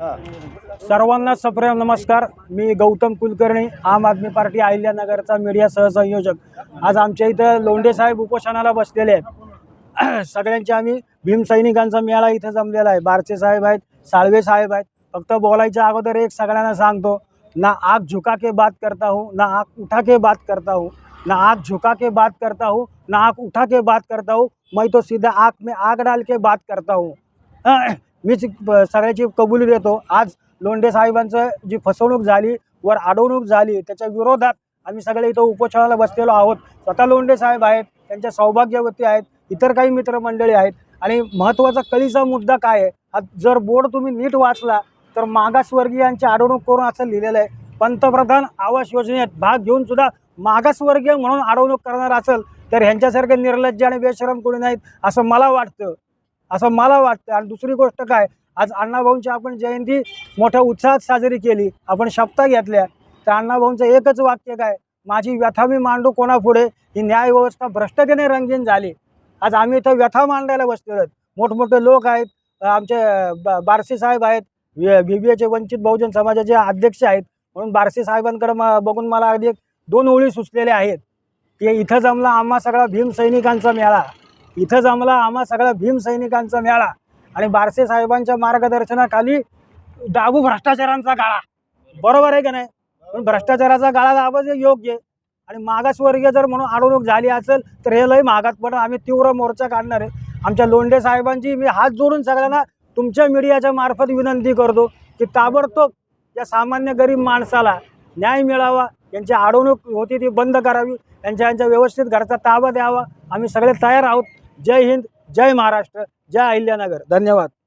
सर्वांना सप्रेम नमस्कार. मी गौतम कुलकर्णी आम आदमी पार्टी अहिल्यानगरचा मीडिया सहसंयोजक. आज आमच्या इथं लोंढे साहेब उपोषणाला बसलेले आहेत. सगळ्यांचे आम्ही भीमसैनिकांचा मेळा इथं जमलेला आहे. बारचे साहेब आहेत साळवे साहेब आहेत. फक्त बोलायच्या अगोदर एक सगळ्यांना सांगतो ना आग झुका के बात करता हूँ ना आग उठा के बात करता हूँ ना आग झुका के बात करता हूँ ना आग उठा के बात करता हूँ मैं तो सीधा आग में आग डाल के बात करता हूँ। मीच सगळ्याची कबुली देतो. आज लोंढे साहेबांचं जी फसवणूक झाली वर अडवणूक झाली त्याच्या विरोधात आम्ही सगळे इथं उपोषणाला बसलेलो आहोत. स्वतः लोंढे साहेब आहेत त्यांच्या सौभाग्यवती आहेत इतर काही मित्रमंडळी आहेत. आणि महत्त्वाचा कळीचा मुद्दा काय आहे? हा जर बोर्ड तुम्ही नीट वाचला तर मागासवर्गीयांची अडवणूक करून असं लिहिलेलं आहे. पंतप्रधान आवास योजनेत भाग घेऊन सुद्धा मागासवर्गीय म्हणून अडवणूक करणार असेल तर ह्यांच्यासारखे निर्लज्ज आणि बेशरम कोणी नाहीत असं मला वाटतं. असं मला वाटतं. आणि दुसरी गोष्ट काय? आज अण्णाभाऊंची आपण जयंती मोठ्या उत्साहात साजरी केली. आपण शपथा घेतल्या. तर अण्णाभाऊंचं एकच वाक्य काय? माझी व्यथा मी मांडू कोणापुढे? ही न्यायव्यवस्था भ्रष्टतेने रंगीन झाली. आज आम्ही इथं व्यथा मांडायला बसलेलो आहेत मोठमोठे लोक आहेत. आमचे ब- बारसे साहेब आहेत. बी बी एचे वंचित बहुजन समाजाचे अध्यक्ष आहेत. म्हणून बारसे साहेबांकडे म बघून मला अगदी एक दोन ओळी सुचलेल्या आहेत. की इथं जमला आम्हा सगळा भीम सैनिकांचा मेळा. इथं जमला आम्हा सगळा भीम सैनिकांचा मेळा आणि बारसे साहेबांच्या मार्गदर्शनाखाली डाबू भ्रष्टाचारांचा गाळा. बरोबर आहे का नाही? पण भ्रष्टाचाराचा गाळा दाबच योग्य आहे. आणि मागासवर्गीय जर म्हणून अडवणूक झाली असेल तर हे लय मागात पण आम्ही तीव्र मोर्चा काढणार आहे. आमच्या लोंढे साहेबांची मी हात जोडून सगळ्यांना तुमच्या मीडियाच्या मार्फत विनंती करतो की ताबडतोब या सामान्य गरीब माणसाला न्याय मिळावा यांची अडवणूक होती ती बंद करावी यांच्या यांच्या व्यवस्थित घरचा ताबा द्यावा. आम्ही सगळे तयार आहोत. जय हिंद जय महाराष्ट्र जय अहिल्यानगर. धन्यवाद.